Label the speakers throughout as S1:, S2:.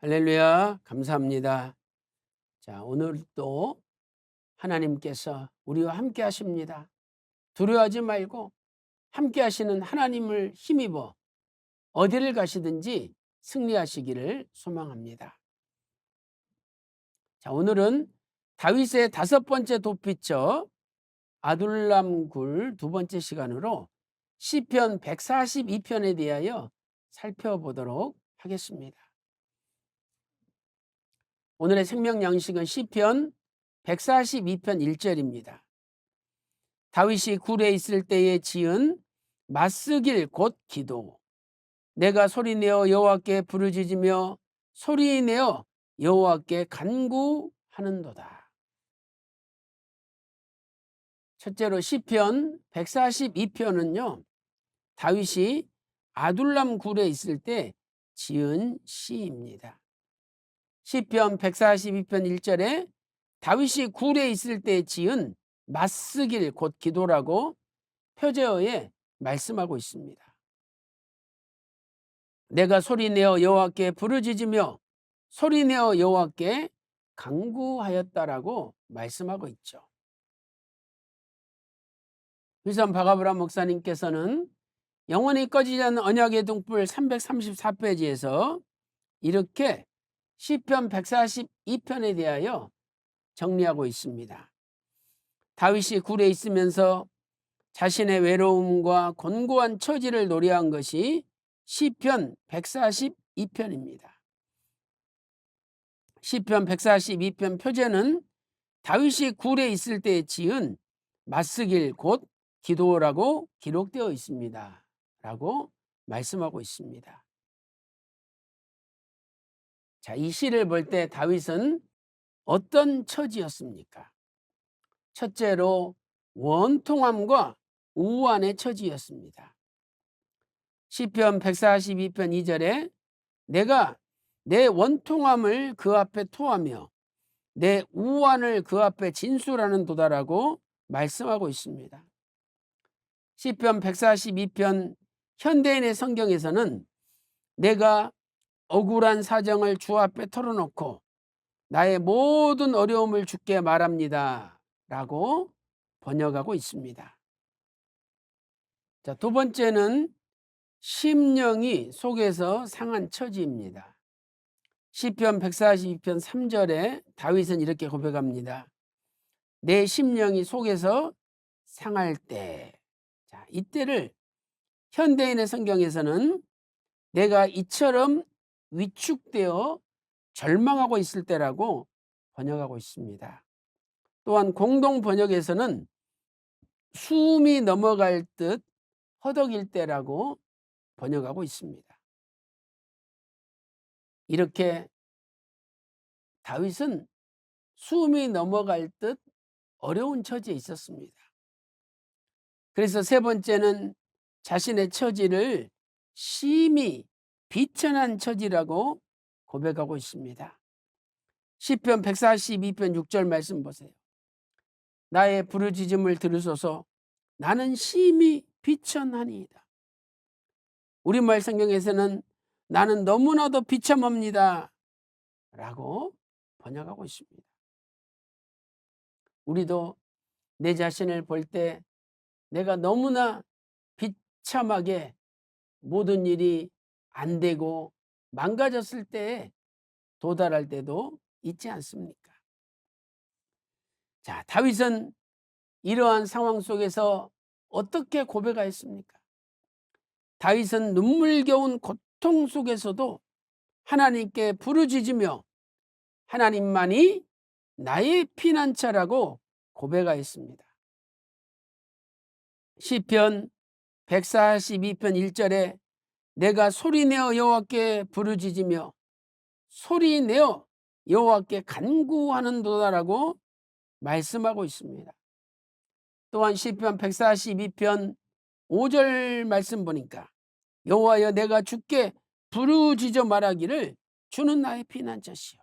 S1: 할렐루야, 감사합니다. 자, 오늘도 하나님께서 우리와 함께 하십니다. 두려워하지 말고 함께 하시는 하나님을 힘입어 어디를 가시든지 승리하시기를 소망합니다. 자, 오늘은 다윗의 다섯 번째 도피처 아둘람 굴 두 번째 시간으로 시편 142편에 대하여 살펴보도록 하겠습니다. 오늘의 생명 양식은 시편 142편 1절입니다. 다윗이 굴에 있을 때에 지은 맞쓰길 곧 기도. 내가 소리내어 여호와께 부르짖으며 소리내어 여호와께 간구하는도다. 첫째로 시편 142편은요. 다윗이 아둘람 굴에 있을 때 지은 시입니다. 시편 142편 1절에 다윗이 굴에 있을 때 지은 맞쓰길 곧 기도라고 표제어에 말씀하고 있습니다. 내가 소리내어 여호와께 부르짖으며 소리내어 여호와께 강구하였다라고 말씀하고 있죠. 위선 바가브라 목사님께서는 영원히 꺼지지 않는 언약의 등불 334페이지에서 이렇게 시편 142편에 대하여 정리하고 있습니다. 다윗이 굴에 있으면서 자신의 외로움과 곤고한 처지를 노래한 것이 시편 142편입니다. 시편 142편 표제는 다윗이 굴에 있을 때 지은 맞쓰길 곧 기도라고 기록되어 있습니다. 라고 말씀하고 있습니다. 자, 이 시를 볼 때 다윗은 어떤 처지였습니까? 첫째로 원통함과 우환의 처지였습니다. 시편 142편 2절에 내가 내 원통함을 그 앞에 토하며 내 우환을 그 앞에 진술하는 도다라고 말씀하고 있습니다. 시편 142편 현대인의 성경에서는 내가 억울한 사정을 주 앞에 털어놓고 나의 모든 어려움을 주께 말합니다. 라고 번역하고 있습니다. 자, 두 번째는 심령이 속에서 상한 처지입니다. 시편 142편 3절에 다윗은 이렇게 고백합니다. 내 심령이 속에서 상할 때. 자, 이때를 현대인의 성경에서는 내가 이처럼 위축되어 절망하고 있을 때라고 번역하고 있습니다. 또한 공동 번역에서는 숨이 넘어갈 듯 허덕일 때라고 번역하고 있습니다. 이렇게 다윗은 숨이 넘어갈 듯 어려운 처지에 있었습니다. 그래서 세 번째는 자신의 처지를 심히 비천한 처지라고 고백하고 있습니다. 시편 142편 6절 말씀 보세요. 나의 부르짖음을 들으소서 나는 심히 비천하니이다. 우리말 성경에서는 나는 너무나도 비참합니다. 라고 번역하고 있습니다. 우리도 내 자신을 볼 때 내가 너무나 비참하게 모든 일이 안 되고 망가졌을 때에 도달할 때도 있지 않습니까? 자, 다윗은 이러한 상황 속에서 어떻게 고백하였습니까? 다윗은 눈물겨운 고통 속에서도 하나님께 부르짖으며 하나님만이 나의 피난처라고 고백하였습니다. 시편 142편 1절에 내가 소리내어 여호와께 부르짖으며 소리내어 여호와께 간구하는도다라고 말씀하고 있습니다. 또한 시편 142편 5절 말씀 보니까 여호와여 내가 주께 부르짖어 말하기를 주는 나의 피난처시요.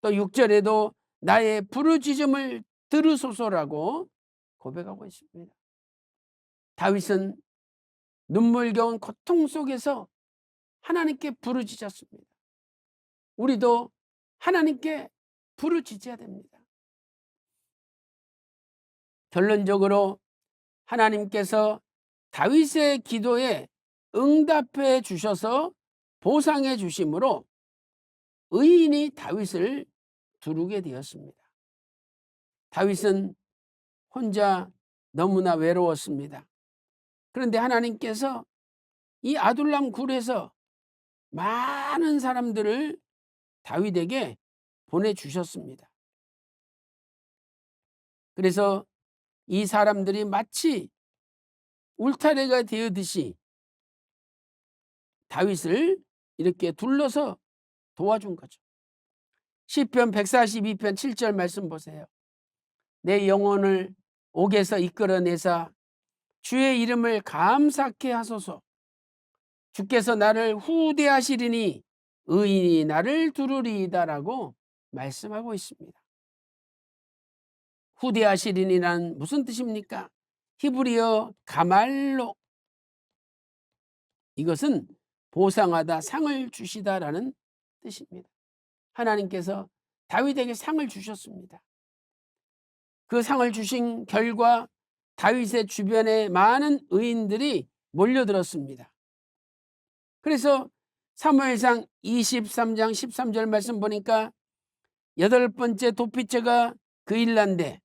S1: 또 6절에도 나의 부르짖음을 들으소서라고 고백하고 있습니다. 다윗은 눈물겨운 고통 속에서 하나님께 부르짖었습니다. 우리도 하나님께 부르짖어야 됩니다. 결론적으로 하나님께서 다윗의 기도에 응답해 주셔서 보상해 주심으로 의인이 다윗을 두르게 되었습니다. 다윗은 혼자 너무나 외로웠습니다. 그런데 하나님께서 이 아둘람 굴에서 많은 사람들을 다윗에게 보내주셨습니다. 그래서 이 사람들이 마치 울타리가 되었듯이 다윗을 이렇게 둘러서 도와준 거죠. 시편 142편 7절 말씀 보세요. 내 영혼을 옥에서 이끌어내사 주의 이름을 감사케 하소서. 주께서 나를 후대하시리니 의인이 나를 두르리이다라고 말씀하고 있습니다. 후대하시리니란 무슨 뜻입니까? 히브리어 가말로 이것은 보상하다 상을 주시다라는 뜻입니다. 하나님께서 다윗에게 상을 주셨습니다. 그 상을 주신 결과 다윗의 주변에 많은 의인들이 몰려들었습니다. 그래서 사무엘상 23장 13절 말씀 보니까 여덟 번째 도피처가 그 일난데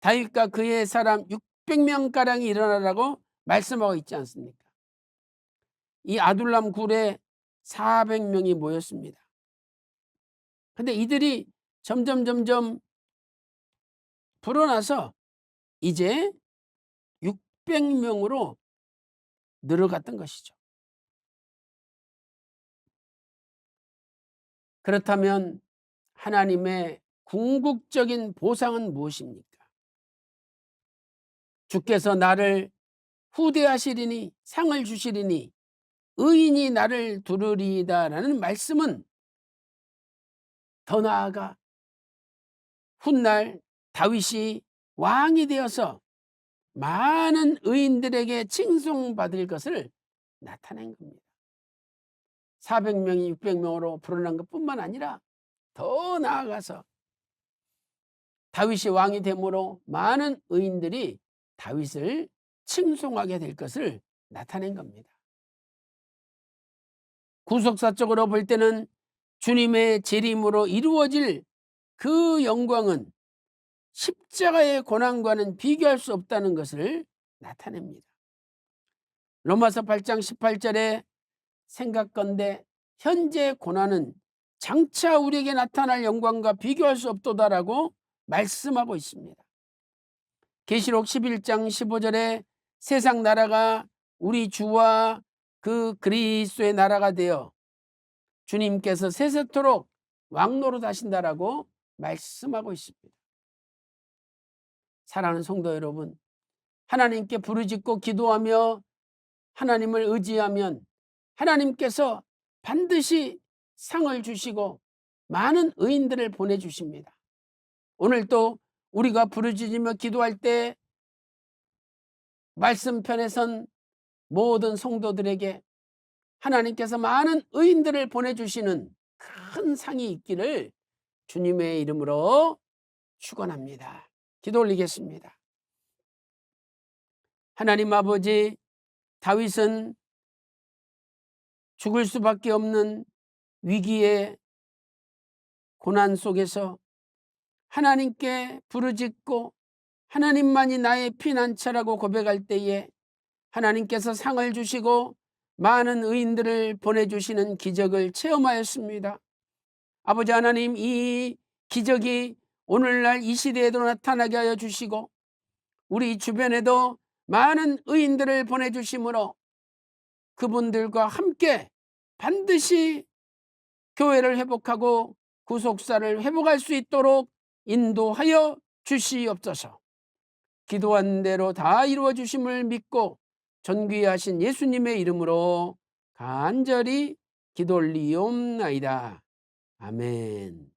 S1: 다윗과 그의 사람 600명 가량이 일어나라고 말씀하고 있지 않습니까? 이 아둘람 굴에 400명이 모였습니다. 근데 이들이 점점 점점 불어나서 이제 600명으로 늘어갔던 것이죠. 그렇다면 하나님의 궁극적인 보상은 무엇입니까? 주께서 나를 후대하시리니 상을 주시리니 의인이 나를 두르리이다라는 말씀은 더 나아가 훗날 다윗이 왕이 되어서 많은 의인들에게 칭송받을 것을 나타낸 겁니다. 400명이 600명으로 불어난 것뿐만 아니라 더 나아가서 다윗이 왕이 되므로 많은 의인들이 다윗을 칭송하게 될 것을 나타낸 겁니다. 구속사적으로 볼 때는 주님의 재림으로 이루어질 그 영광은 십자가의 고난과는 비교할 수 없다는 것을 나타냅니다. 로마서 8장 18절에 생각건대 현재 고난은 장차 우리에게 나타날 영광과 비교할 수 없도다라고 말씀하고 있습니다. 계시록 11장 15절에 세상 나라가 우리 주와 그 그리스도의 나라가 되어 주님께서 세세토록 왕노로 하신다라고 말씀하고 있습니다. 사랑하는 성도 여러분, 하나님께 부르짖고 기도하며 하나님을 의지하면 하나님께서 반드시 상을 주시고 많은 의인들을 보내주십니다. 오늘 또 우리가 부르짖으며 기도할 때 말씀편에 선 모든 성도들에게 하나님께서 많은 의인들을 보내주시는 큰 상이 있기를 주님의 이름으로 축원합니다. 기도 올리겠습니다. 하나님 아버지 다윗은 죽을 수밖에 없는 위기의 고난 속에서 하나님께 부르짖고 하나님만이 나의 피난처라고 고백할 때에 하나님께서 상을 주시고 많은 의인들을 보내주시는 기적을 체험하였습니다. 아버지 하나님 이 기적이 오늘날 이 시대에도 나타나게 하여 주시고 우리 주변에도 많은 의인들을 보내주심으로 그분들과 함께 반드시 교회를 회복하고 구속사를 회복할 수 있도록 인도하여 주시옵소서. 기도한 대로 다 이루어 주심을 믿고 존귀하신 예수님의 이름으로 간절히 기도 올리옵나이다. 아멘.